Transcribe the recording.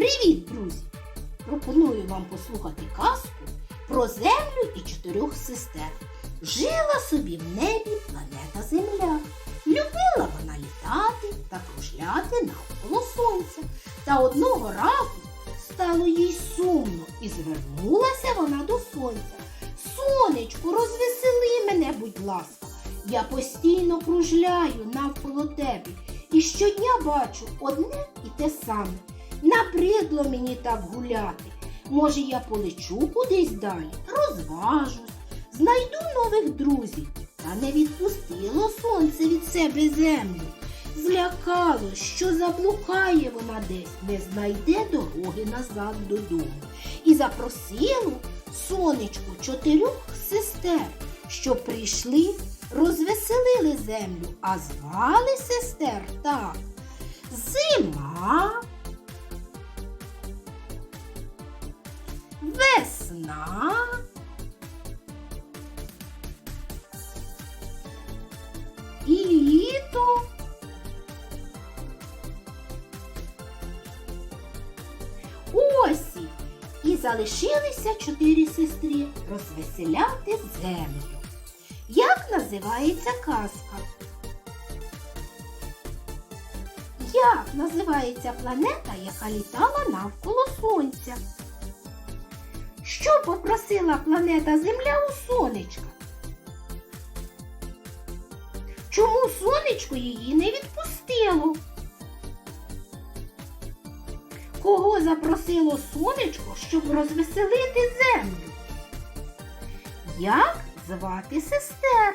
Привіт, друзі! Пропоную вам послухати казку про землю і чотирьох сестер. Жила собі в небі планета Земля. Любила вона літати та кружляти навколо сонця. Та одного разу стало їй сумно і звернулася вона до сонця. Сонечку, розвесели мене, будь ласка. Я постійно кружляю навколо тебе і щодня бачу одне і те саме. Набридло мені так гуляти. Може, я полечу кудись далі, розважусь, знайду нових друзів. Та не відпустило сонце від себе землю. Злякало, що заблукає вона десь, не знайде дороги назад додому. І запросило сонечко чотирьох сестер, щоб прийшли, розвеселили землю, а звали сестер так. Зима, весна, і літо. Осінь. І залишилися чотири сестри розвеселяти землю. Як називається казка? Як називається планета, яка літала навколо Сонця? Що попросила планета Земля у сонечка? Чому сонечко її не відпустило? Кого запросило сонечко, щоб розвеселити землю? Як звати сестер?